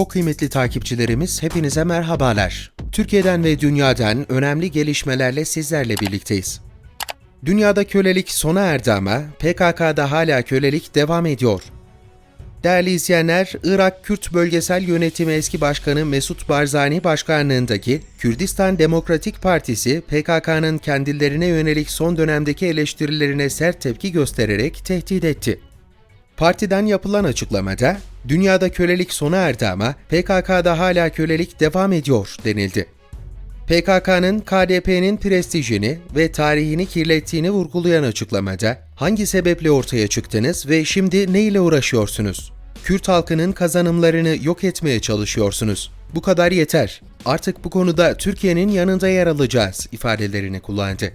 Çok kıymetli takipçilerimiz hepinize merhabalar. Türkiye'den ve dünyadan önemli gelişmelerle sizlerle birlikteyiz. Dünyada kölelik sona erdi ama PKK'da hala kölelik devam ediyor. Değerli izleyenler, Irak Kürt Bölgesel Yönetimi eski başkanı Mesut Barzani başkanlığındaki Kürdistan Demokratik Partisi, PKK'nın kendilerine yönelik son dönemdeki eleştirilerine sert tepki göstererek tehdit etti. Partiden yapılan açıklamada, dünyada kölelik sona erdi ama PKK'da hala kölelik devam ediyor denildi. PKK'nın KDP'nin prestijini ve tarihini kirlettiğini vurgulayan açıklamada, hangi sebeple ortaya çıktınız ve şimdi ne ile uğraşıyorsunuz? Kürt halkının kazanımlarını yok etmeye çalışıyorsunuz. Bu kadar yeter. Artık bu konuda Türkiye'nin yanında yer alacağız ifadelerini kullandı.